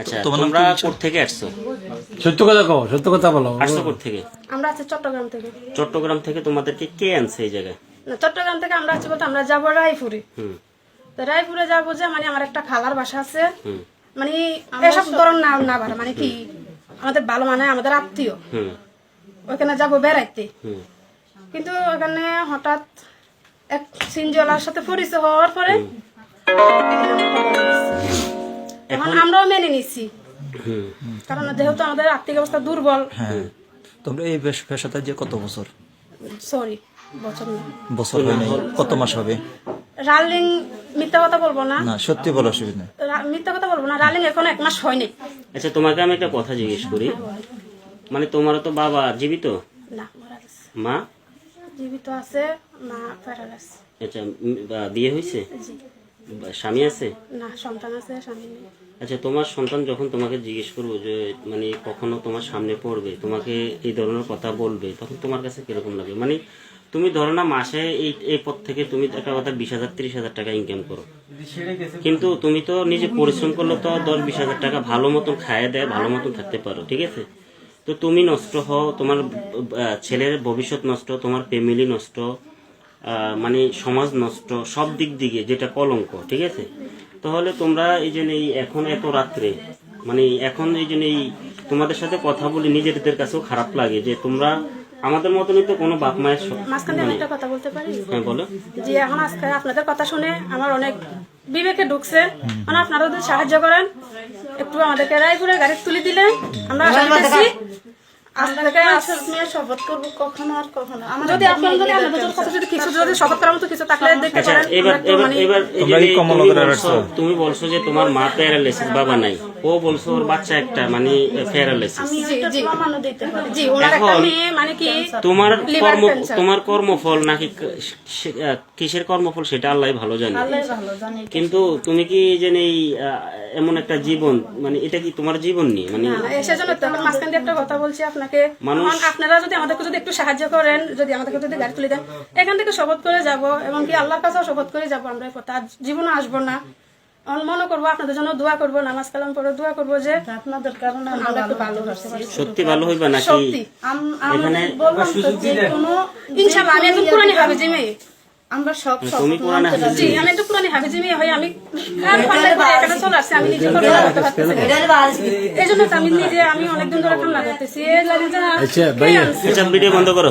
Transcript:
আচ্ছা তোমরা? কোথ থেকে আসছো? সত্য কথা কও সত্য কথা বলো। আসছো কোথ থেকে আমরা আছি চট্টগ্রাম থেকে। চট্টগ্রাম থেকে তোমাদেরকে কে আনছে এই জায়গায়? না, চট্টগ্রাম থেকে আমরা আছি বলতে আমরা যাব রায়পুরে। হুম। তো রায়পুরে যাব যে মানে আমার একটা খালার বাসা আছে। হুম। মানে এসব ধরন না না মানে কি আমাদের ভালো মানে আমাদের আত্মীয়। হুম। ওখানে যাব বেড়াইতে। হুম। কিন্তু ওখানে হঠাৎ এক সিনজলার সাথে পরিচয় হওয়ার পরে এখন আমরাও মেনে নিছি। হুম। কারণ যেহেতু আমাদের আর্থিক অবস্থা দুর্বল। হ্যাঁ। তোমরা এই পেশাতে যে কত বছর? সরি বছর না। বছর হয় নাই। কত মাস হবে? রালিং মিথ্যা কথা বলব না। না সত্যি বলো অসুবিধা মিথ্যা কথা বলব না রালিং এখন এক মাস হয়নি। আচ্ছা তোমাকে আমি একটা কথা জিজ্ঞেস করি। মানে তোমারও তো বাবা জীবিত? না মারা গেছে। মা? জীবিত আছে মা প্যারালাইস আচ্ছা বা বিয়ে হয়েছে? জি। স্বামী আছে? না সন্তান আছে স্বামী নেই। আচ্ছা তোমার সন্তান যখন তোমাকে জিজ্ঞেস করব যে মানে কখনো তোমার সামনে পড়বে তোমাকে এই ধরনের কথা বলবে তখন তোমার কাছে কীরকম লাগে? মানে তুমি ধরো না মাসে এই এই পথ থেকে তুমি একটা কথা বিশ হাজার তিরিশ হাজার টাকা ইনকাম করো। কিন্তু তুমি তো নিজে পরিশ্রম করলে তো দশ বিশ হাজার টাকা ভালো মতন খায় দেয় ভালো মতন থাকতে পারো ঠিক আছে? তো তুমি নষ্ট হও তোমার ছেলের ভবিষ্যৎ নষ্ট তোমার ফ্যামিলি নষ্ট মানে সমাজ নষ্ট সব দিক দিকে যেটা কলঙ্ক ঠিক আছে? তাহলে তোমরা এই যে এই এখন এত রাত্রে মানে এখন এই যে এই তোমাদের সাথে কথা বলে নিজেদের কাছেও খারাপ লাগে যে তোমরা আমাদের মতনই তো কোনো বাপ মায়ের মাঝখানে আমি একটা কথা বলতে পারি? হ্যাঁ বলো। যে এখন আজকে আপনাদের কথা শুনে আমার অনেক বিবেকে ঢুকছে। মানে আপনারা যদি সাহায্য করেন একটু আমাদেরকে রায়পুরে গাড়ি তুলে দিলেন আমরা আশা করতেছি তুমি বলছো যে তোমার মা প্যারালাইসিস বাবা নাই। ও বলছো ওর বাচ্চা একটা মানে প্যারালাইসিস এখন মানে কি তোমার কর্ম তোমার কর্মফল নাকি কিসের কর্মফল সেটা আল্লাহ ভালো জানে। কিন্তু তুমি কি যে এই এমন একটা জীবন মানে এটা কি তোমার জীবন নিয়ে? মানে সেজন্য তো মাঝখান দিয়ে একটা কথা বলছি আপনাকে। মানুষ- আপনারা যদি আমাদেরকে যদি একটু সাহায্য করেন যদি আমাদেরকে যদি গাড়ি তুলে দেন এখান থেকে শপথ করে যাব এবং কি আল্লাহর কাছেও শপথ করে যাব আমরা আর জীবনে আসব না। মনে করব আপনাদের জন্য দোয়া করব নামাজ কালাম পড়ে দোয়া করব যে আপনাদের কারণে আমরা একটু ভালো সত্যি ভালো হইবা নাকি? সত্যি আম- আমি বললাম তো যে কোনো ইনশাল্লাহ আমি একদম পুরানি মেয়ে। আমরা সব তুমি শপথ পুরানা জি আমি একদম পুরানি মেয়ে হয়ে আমি কার পাল্লায় পড়ে এখানে চলে আসছি আমি নিজে কল্পনা করতে পারতেছি এই জন্য আমি নিজে আমি অনেকদিন ধরে কান্না করতেছি। এই লাগে যে আচ্ছা ভাইয়া আচ্ছা ভিডিও বন্ধ করো।